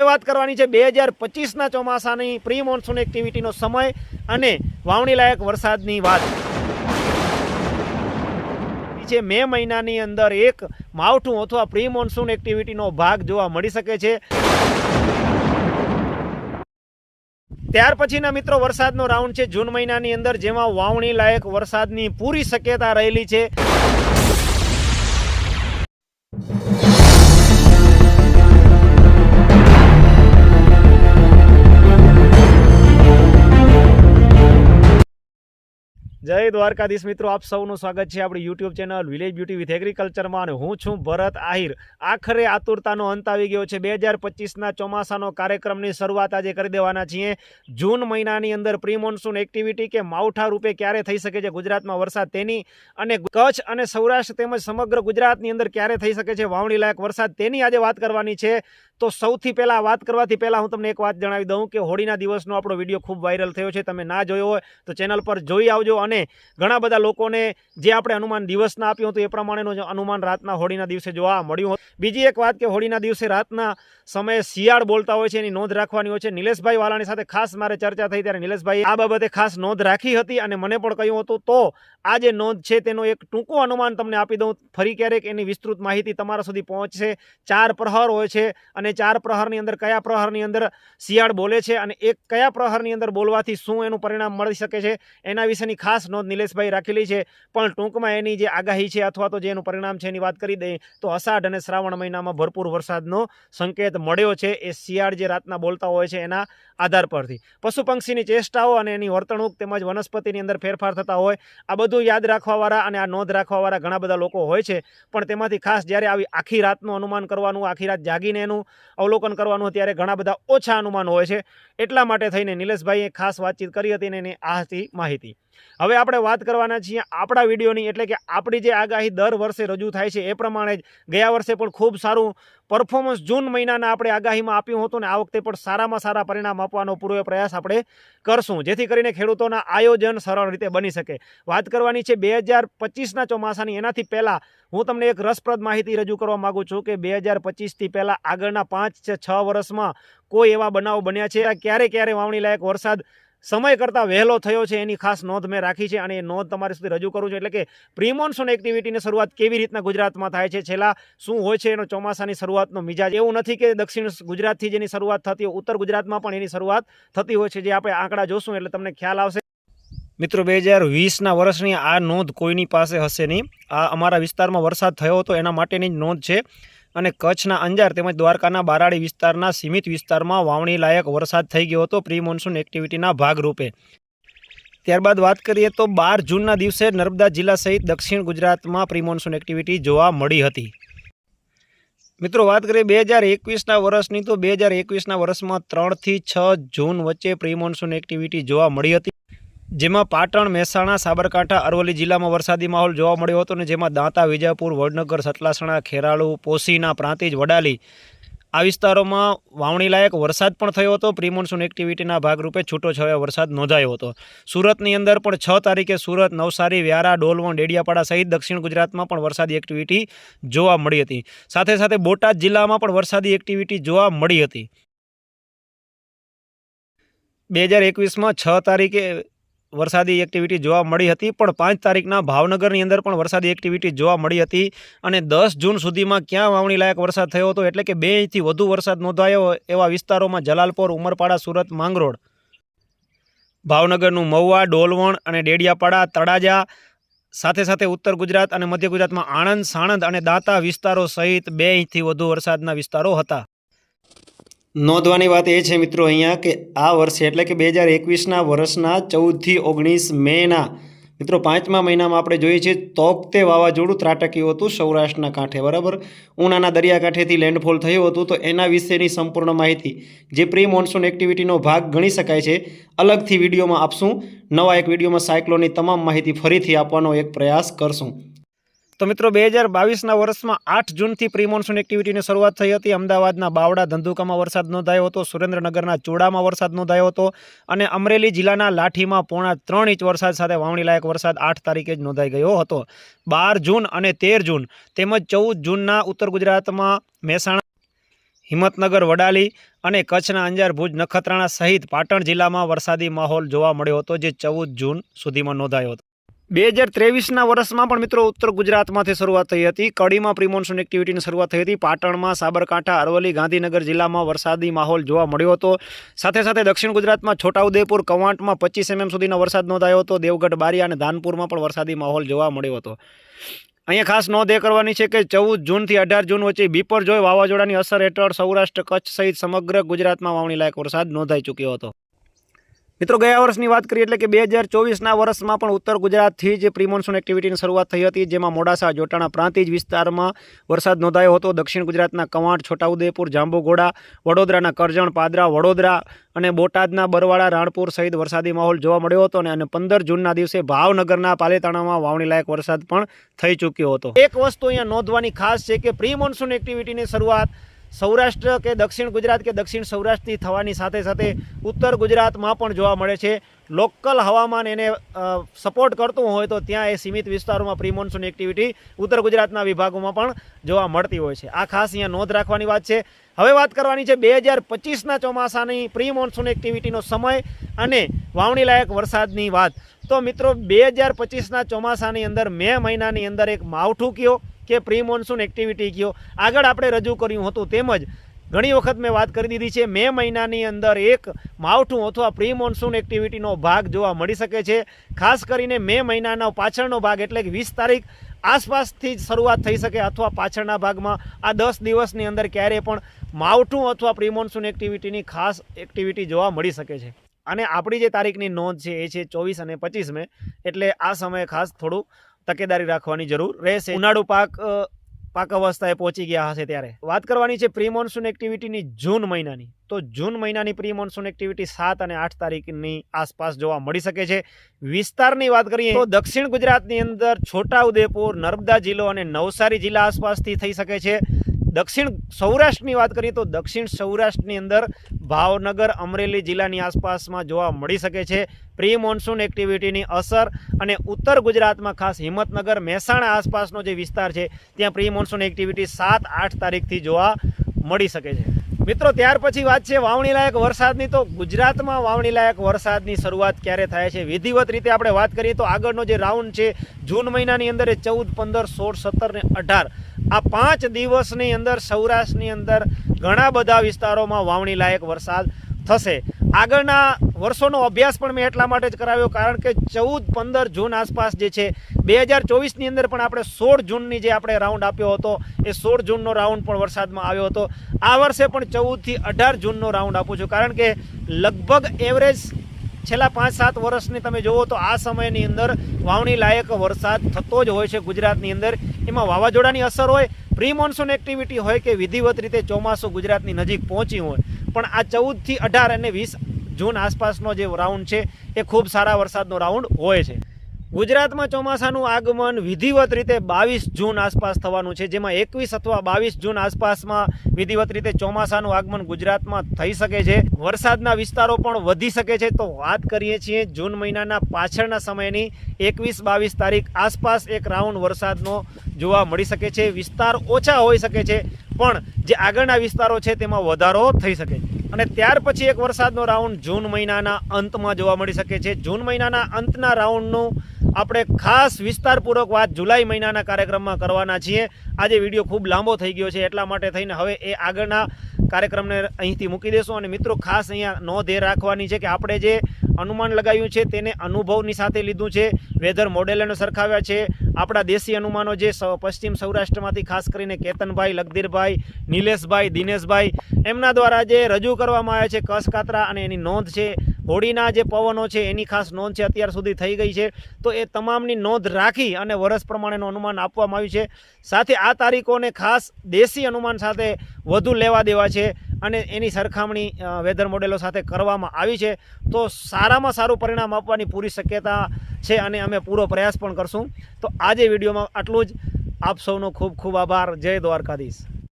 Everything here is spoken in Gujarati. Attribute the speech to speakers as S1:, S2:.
S1: હવે વાત કરવાની છે બે હજાર પચીસના ચોમાસાની પ્રી મોન્સૂન એક્ટિવિટીનો સમય અને વાવણી લાયક વરસાદની વાત. મે મહિનાની અંદર એક માવઠું અથવા પ્રી મોન્સૂન એક્ટિવિટીનો ભાગ જોવા મળી શકે છે. ત્યાર પછીના મિત્રો, વરસાદનો રાઉન્ડ છે જૂન મહિનાની અંદર, જેમાં વાવણી લાયક વરસાદની પૂરી શક્યતા રહેલી છે. જય દ્વારકાધીશ મિત્રો, આપ સૌનું સ્વાગત છે આપણી YouTube channel village beauty with એગ્રીકલ્ચરમાં અને હું છું ભરત આહિર. આખરે આતુરતાનો અંત આવી ગયો છે. બે હજાર પચીસના ચોમાસાનો કાર્યક્રમની શરૂઆત આજે કરી દેવાના છીએ. જૂન મહિનાની અંદર પ્રી મોન્સૂન એક્ટિવિટી કે માવઠા રૂપે ક્યારે થઈ શકે છે ગુજરાતમાં વરસાદ તેની અને કચ્છ અને સૌરાષ્ટ્ર તેમજ સમગ્ર ગુજરાતની અંદર ક્યારે થઈ શકે છે વાવણી લાયક વરસાદ તેની આજે વાત કરવાની છે. તો સૌથી પહેલાં વાત કરવાથી પહેલાં હું તમને એક વાત જણાવી દઉં કે હોળીના દિવસનો આપણો વીડિયો ખૂબ વાયરલ થયો છે. તમે ના જોયો હોય તો ચેનલ પર જોઈ આવજો અને ઘણા બધા લોકોને જે આપણે અનુમાન દિવસના આપ્યું હતું એ પ્રમાણેનું અનુમાન રાતના હોળીના દિવસે જોવા મળ્યું બીજી એક વાત કે હોળીના દિવસે રાતના સમયે શિયાળ બોલતા હોય છે એની નોંધ રાખવાની હોય છે. નિલેશભાઈ વાલાની સાથે ખાસ મારે ચર્ચા થઈ ત્યારે નિલેશભાઈ આ બાબતે ખાસ નોંધ રાખી હતી અને મને પણ કહ્યું હતું, તો આ જે નોંધ છે તેનો એક ટૂંકું અનુમાન તમને આપી દઉં. ફરી ક્યારેક એની વિસ્તૃત માહિતી તમારા સુધી પહોંચશે. ચાર પ્રહર હોય છે અને ચાર પ્રહરની અંદર કયા પ્રહરની અંદર શિયાળ બોલે છે અને એક કયા પ્રહરની અંદર બોલવાથી શું એનું પરિણામ મળી શકે છે એના વિશેની ખાસ નોંધ નિલેશભાઈ રાખેલી છે. પણ ટૂંકમાં એની જે આગાહી છે અથવા તો જે એનું પરિણામ છે એની વાત કરી દઈએ તો અષાઢ અને શ્રાવણ મહિનામાં ભરપૂર વરસાદનો સંકેત મળ્યો છે. એ શિયાળ જે રાતના બોલતા હોય છે એના આધાર પરથી. પશુ પંક્ષીની ચેષ્ટાઓ અને એની વર્તણૂક તેમજ વનસ્પતિની અંદર ફેરફાર થતા હોય આ બધું યાદ રાખવાવાળા અને આ નોંધ રાખવાવાળા ઘણા બધા લોકો હોય છે. પણ તેમાંથી ખાસ જ્યારે આવી આખી રાતનું અનુમાન કરવાનું, આખી રાત જાગીને એનું અવલોકન કરવાનું ત્યારે ઘણા બધા ઓછા અનુમાન હોય છે. એટલા માટે થઈને નિલેશભાઈએ ખાસ વાતચીત કરી હતી અને એની આ હતી માહિતી. હવે આપણે વાત કરવાના છીએ આપણા વિડીયોની, એટલે કે આપણી જે આગાહી દર વર્ષે રજૂ થાય છે એ પ્રમાણે જ ગયા વર્ષે પણ ખૂબ સારું પરફોર્મન્સ જૂન મહિનાના આપણે આગાહીમાં આપ્યું હતું ને આ વખતે પણ સારામાં સારા પરિણામ આપવાનો પૂરો પ્રયાસ આપણે કરશું. જેથી કરીને ખેડૂતોના આયોજન સરળ રીતે બની શકે. વાત કરવાની છે બે હજાર પચીસના ચોમાસાની. એનાથી પહેલાં હું તમને એક રસપ્રદ માહિતી રજૂ કરવા માગું છું કે બે હજાર પચીસથી પહેલાં આગળના પાંચ છ વર્ષમાં કોઈ એવા બનાવ બન્યા છે? ક્યારે ક્યારે વાવણી લાયક વરસાદ સમય કરતાં વહેલો થયો છે, એની ખાસ નોંધ મેં રાખી છે અને એ નોંધ તમારી સુધી રજૂ કરું છું. એટલે કે પ્રિમોન્સૂન એક્ટિવિટીની શરૂઆત કેવી રીતના ગુજરાતમાં થાય છે, છેલ્લા શું હોય છે, એનો ચોમાસાની શરૂઆતનો મિજાજ? એવું નથી કે દક્ષિણ ગુજરાતથી જેની શરૂઆત થતી હોય, ઉત્તર ગુજરાતમાં પણ એની શરૂઆત થતી હોય છે, જે આપણે આંકડા જોશું, એટલે તમને ખ્યાલ આવશે. મિત્રો, બે હજાર વીસના વર્ષની આ નોંધ કોઈની પાસે હશે નહીં. આ અમારા વિસ્તારમાં વરસાદ થયો હતો, એના માટેની જ નોંધ છે. અને કચ્છના અંજાર તેમજ દ્વારકાના બારાડી વિસ્તારના સીમિત વિસ્તારમાં વાવણી લાયક વરસાદ થઈ ગયો હતો પ્રી મોન્સૂન એક્ટિવિટીના ભાગરૂપે. ત્યારબાદ વાત કરીએ તો બાર જૂનના દિવસે નર્મદા જિલ્લા સહિત દક્ષિણ ગુજરાતમાં પ્રી મોન્સૂન એક્ટિવિટી જોવા મળી હતી. મિત્રો વાત કરીએ બે હજાર એકવીસના વર્ષની તો બે હજાર એકવીસના વર્ષમાં ત્રણથી છ જૂન વચ્ચે પ્રી મોન્સૂન એક્ટિવિટી જોવા મળી હતી. જેમાં પાટણ, મહેસાણા, સાબરકાંઠા, અરવલ્લી જિલ્લામાં વરસાદી માહોલ જોવા મળ્યો હતો અને જેમાં દાંતા વિજાપુર વડનગર સતલાસણા ખેરાળુ પોસીના પ્રાંતિજ, વડાલી આ વિસ્તારોમાં વાવણીલાયક વરસાદ પણ થયો હતો. પ્રી મોન્સૂન એક્ટિવિટીના ભાગરૂપે છૂટો છવાયો વરસાદ નોંધાયો હતો. સુરતની અંદર પણ છ તારીખે સુરત, નવસારી, વ્યારા, ડોલવણ, ડેડિયાપાડા સહિત દક્ષિણ ગુજરાતમાં પણ વરસાદી એક્ટિવિટી જોવા મળી હતી. સાથે સાથે બોટાદ જિલ્લામાં પણ વરસાદી એક્ટિવિટી જોવા મળી હતી. બે હજાર એકવીસમાં છ તારીખે વરસાદી એક્ટિવિટી જોવા મળી હતી, પણ પાંચ તારીખના ભાવનગરની અંદર પણ વરસાદી એક્ટિવિટી જોવા મળી હતી અને દસ જૂન સુધીમાં ક્યાં વાવણી લાયક વરસાદ થયો હતો? એટલે કે બે ઇંચથી વધુ વરસાદ નોંધાયો એવા વિસ્તારોમાં જલાલપોર, ઉમરપાડા, સુરત, માંગરોળ. ભાવનગરનું મહુવા, ડોલવણ અને ડેડિયાપાડા, તળાજા, સાથે સાથે ઉત્તર ગુજરાત અને મધ્ય ગુજરાતમાં આણંદ, સાણંદ અને દાંતા વિસ્તારો સહિત બે ઇંચથી વધુ વરસાદના વિસ્તારો હતા. નોંધવાની વાત એ છે મિત્રો અહીંયા કે આ વર્ષે એટલે કે બે હજાર એકવીસના વર્ષના ચૌદથી ઓગણીસ મેના, મિત્રો પાંચમા મહિનામાં આપણે જોઈએ છીએ તોકતે વાવાઝોડું ત્રાટક્યું હતું સૌરાષ્ટ્રના કાંઠે, બરાબર? ઉનાના દરિયાકાંઠેથી લેન્ડફોલ થયું હતું તો એના વિશેની સંપૂર્ણ માહિતી, જે પ્રી મોન્સૂન એક્ટિવિટીનો ભાગ ગણી શકાય છે, અલગથી વિડીયોમાં આપશું. નવા એક વિડીયોમાં સાયક્લોનની તમામ માહિતી ફરીથી આપવાનો એક પ્રયાસ કરશું. તો મિત્રો બે હજાર બાવીસના વર્ષમાં આઠ જૂનથી પ્રી મોન્સૂન એક્ટિવિટીની શરૂઆત થઈ હતી. અમદાવાદના બાવડા ધંધુકામાં વરસાદ નોંધાયો હતો. સુરેન્દ્રનગરના ચૂડામાં વરસાદ નોંધાયો હતો. અને અમરેલી જિલ્લાના લાઠીમાં પોણા ત્રણ ઇંચ વરસાદ સાથે વાવણી લાયક વરસાદ આઠ તારીખે જ નોંધાઈ ગયો હતો. બાર જૂન અને તેર જૂન તેમજ ચૌદ જૂનના ઉત્તર ગુજરાતમાં મહેસાણા, હિંમતનગર, વડાલી અને કચ્છના અંજાર, ભુજ નખત્રાણા સહિત પાટણ જિલ્લામાં વરસાદી માહોલ જોવા મળ્યો હતો, જે ચૌદ જૂન સુધીમાં નોંધાયો હતો. બે હજાર ત્રેવીસના વર્ષમાં પણ મિત્રો ઉત્તર ગુજરાતમાંથી શરૂઆત થઈ હતી. કડીમાં પ્રિમોન્સૂન એક્ટિવિટીની શરૂઆત થઈ હતી. પાટણમાં સાબરકાંઠા, અરવલ્લી, ગાંધીનગર જિલ્લામાં વરસાદી માહોલ જોવા મળ્યો હતો. સાથે સાથે દક્ષિણ ગુજરાતમાં છોટાઉદેપુર, કવાંટમાં પચીસ એમએમ સુધીનો વરસાદ નોંધાયો હતો. દેવગઢ, બારિયા અને ધાનપુરમાં પણ વરસાદી માહોલ જોવા મળ્યો હતો. અહીંયા ખાસ નોંધ એ કરવાની છે કે ચૌદ જૂનથી અઢાર જૂન વચ્ચે બીપરજોય વાવાઝોડાની અસર હેઠળ સૌરાષ્ટ્ર, કચ્છ સહિત સમગ્ર ગુજરાતમાં વાવણી લાયક વરસાદ નોંધાઈ ચૂક્યો હતો. મિત્રો, ગયા વર્ષની વાત કરીએ એટલે કે બે હજાર ચોવીસના વર્ષમાં પણ ઉત્તર ગુજરાતથી જ પ્રિમોન્સૂન એક્ટિવિટીની શરૂઆત થઈ હતી, જેમાં મોડાસા, જોટાણા પ્રાંતિજ વિસ્તારમાં વરસાદ નોંધાયો હતો. દક્ષિણ ગુજરાતના કવાંટ, છોટાઉદેપુર, જાંબુઘોડા, વડોદરાના કરજણ, પાદરા, વડોદરા અને બોટાદના બરવાડા રાણપુર સહિત વરસાદી માહોલ જોવા મળ્યો હતો અને પંદર જૂનના દિવસે ભાવનગરના પાલેતાણામાં વાવણી લાયક વરસાદ પણ થઈ ચૂક્યો હતો. એક વસ્તુ અહીંયા નોંધવાની ખાસ છે કે પ્રિમોન્સૂન એક્ટિવિટીની શરૂઆત સૌરાષ્ટ્ર કે દક્ષિણ ગુજરાત કે દક્ષિણ સૌરાષ્ટ્રથી થવાની સાથે સાથે ઉત્તર ગુજરાતમાં પણ જોવા મળે છે. લોકલ હવામાન એને સપોર્ટ કરતું હોય તો ત્યાં એ સીમિત વિસ્તારોમાં પ્રી મોન્સૂન એક્ટિવિટી ઉત્તર ગુજરાતના વિભાગોમાં પણ જોવા મળતી હોય છે. આ ખાસ અહીંયા નોંધ રાખવાની વાત છે. હવે વાત કરવાની છે બે હજાર પચીસના ચોમાસાની પ્રી મોન્સૂન એક્ટિવિટીનો સમય અને વાવણી લાયક વરસાદની વાત. તો મિત્રો, બે હજાર પચીસના ચોમાસાની અંદર મે મહિનાની અંદર એક માવઠું કયો. કે પ્રી મોન્સૂન એક્ટિવિટી કયો આગળ આપણે રજૂ કર્યું હતું તેમજ ઘણી વખત મેં વાત કરી દીધી છે, મે મહિનાની અંદર એક માવઠું અથવા પ્રી મોન્સૂન એક્ટિવિટીનો ભાગ જોવા મળી શકે છે. ખાસ કરીને મે મહિનાનો પાછળનો ભાગ એટલે કે વીસ તારીખ આસપાસથી જ શરૂઆત થઈ શકે અથવા પાછળના ભાગમાં. આ દસ દિવસની અંદર ક્યારે પણ માવઠું અથવા પ્રી મોન્સૂન એક્ટિવિટીની ખાસ એક્ટિવિટી જોવા મળી શકે છે. અને આપણી જે તારીખની નોંધ છે એ છે ચોવીસ અને પચીસ મે. એટલે આ સમયે ખાસ થોડું તકેદારી રાખવાની જરૂર રહેશે. ઉનાળુ પાક પાક અવસ્થાએ પહોંચી ગયા હશે ત્યારે. વાત કરવાની છે પ્રી મોન્સૂન એક્ટિવિટીની જૂન મહિનાની. તો જૂન મહિનાની પ્રી મોન્સૂન એક્ટિવિટી સાત અને આઠ તારીખની આસપાસ જોવા મળી શકે છે. વિસ્તારની વાત કરીએ તો દક્ષિણ ગુજરાતની અંદર છોટાઉદેપુર, નર્મદા જિલ્લો અને નવસારી જિલ્લા આસપાસથી થઈ શકે છે. દક્ષિણ સૌરાષ્ટ્રની વાત કરીએ તો દક્ષિણ સૌરાષ્ટ્રની અંદર ભાવનગર, અમરેલી જિલ્લાની આસપાસમાં જોવા મળી શકે છે. પ્રી મોન્સૂન એક્ટિવિટીની અસર અને ઉત્તર ગુજરાતમાં ખાસ હિંમતનગર, મહેસાણા આસપાસનો જે વિસ્તાર છે, ત્યાં પ્રી મોન્સૂન એક્ટિવિટી સાત આઠ તારીખથી જોવા મળી શકે છે. મિત્રો, ત્યાર પછી વાત છે વાવણી લાયક વરસાદની. તો ગુજરાતમાં વાવણી લાયક વરસાદની શરૂઆત ક્યારે થાય છે? વિધિવત રીતે આપણે વાત કરીએ તો આગળનો જે રાઉન્ડ છે, જૂન મહિનાની અંદર એ ચૌદ, પંદર, સોળ, સત્તર ને અઢાર. આ પાંચ દિવસની અંદર, સૌરાષ્ટ્રની અંદર ઘણા બધા વિસ્તારોમાં વાવણી લાયક વરસાદ થશે. આગળના વર્ષોનો અભ્યાસ પણ મેં એટલા માટે જ કરાવ્યો, કારણ કે ચૌદ, પંદર જૂન આસપાસ જે છે બે હજાર ચોવીસની અંદર પણ આપણે સોળ જૂનની જે આપણે રાઉન્ડ આપ્યો હતો, એ સોળ જૂનનો રાઉન્ડ પણ વરસાદમાં આવ્યો હતો. આ વર્ષે પણ ચૌદથી અઢાર જૂનનો રાઉન્ડ આપું છું. કારણ કે લગભગ એવરેજ છેલ્લા પાંચ સાત વર્ષની તમે જુઓ તો આ સમયની અંદર વાવણી લાયક વરસાદ થતો જ હોય છે ગુજરાતની અંદર. એમાં વાવાઝોડાની અસર હોય પ્રી મોન્સૂન એક્ટિવિટી હોય કે વિધિવત રીતે ચોમાસું ગુજરાતની નજીક પહોંચી હોય. પણ આ ચૌદથી અઢાર અને વીસ જૂન આસપાસનો જે રાઉન્ડ છે, એ ખૂબ સારા વરસાદનો રાઉન્ડ હોય છે. ગુજરાતમાં ચોમાસાનું આગમન વિધિવત રીતે બાવીસ જૂન આસપાસ થવાનું છે, જેમાં એકવીસ અથવા બાવીસ જૂન આસપાસમાં વિધિવત રીતે ચોમાસાનું આગમન ગુજરાતમાં થઈ શકે છે. વરસાદના વિસ્તારો પણ વધી શકે છે. તો વાત કરીએ છીએ જૂન મહિનાના પાછળના સમયની. એકવીસ બાવીસ તારીખ આસપાસ એક રાઉન્ડ વરસાદનો જોવા મળી શકે છે. વિસ્તાર ઓછા હોઈ શકે છે, પણ જે આગળના વિસ્તારો છે તેમાં વધારો થઈ શકે છે. અને ત્યાર પછી એક વરસાદનો રાઉન્ડ જૂન મહિનાના અંતમાં જોવા મળી શકે છે. જૂન મહિનાના અંતના રાઉન્ડનું આપણે ખાસ વિસ્તારપૂર્વક વાત જુલાઈ મહિનાના કાર્યક્રમમાં કરવાના છીએ. આજે વીડિયો ખૂબ લાંબો થઈ ગયો છે, એટલા માટે થઈને હવે એ આગળના કાર્યક્રમને અહીંથી મૂકી દેશું. અને મિત્રો, ખાસ અહીંયા નોંધ એ રાખવાની છે કે આપણે જે અનુમાન લગાવ્યું છે, તેને અનુભવની સાથે લીધું છે. વેધર મોડેલોને સરખાવ્યા છે. આપણા દેશી અનુમાનો જે પશ્ચિમ સૌરાષ્ટ્રમાંથી ખાસ કરીને કેતનભાઈ, લગદીરભાઈ, નિલેશભાઈ, દિનેશભાઈ, એમના દ્વારા જે રજૂ કરવામાં આવ્યા છે કસકાતરા અને એની નોંધ છે. હોડીના જે પવનો છે, એની ખાસ નોંધ છે, અત્યાર સુધી થઈ ગઈ છે. તો એ તમામની નોંધ રાખી અને વર્ષ પ્રમાણેનું અનુમાન આપવામાં આવ્યું છે. સાથે આ તારીખોને ખાસ દેશી અનુમાન સાથે વધુ લેવા દેવા છે અને એની સરખામણી વેધર મોડેલો સાથે કરવામાં આવી છે. તો સારામાં સારું પરિણામ આપવાની પૂરી શક્યતા છે અને અમે પૂરો પ્રયાસ પણ કરશું. તો આજે વિડીયોમાં આટલું જ. આપ સૌનો ખૂબ ખૂબ આભાર. જય દ્વારકાધીશ.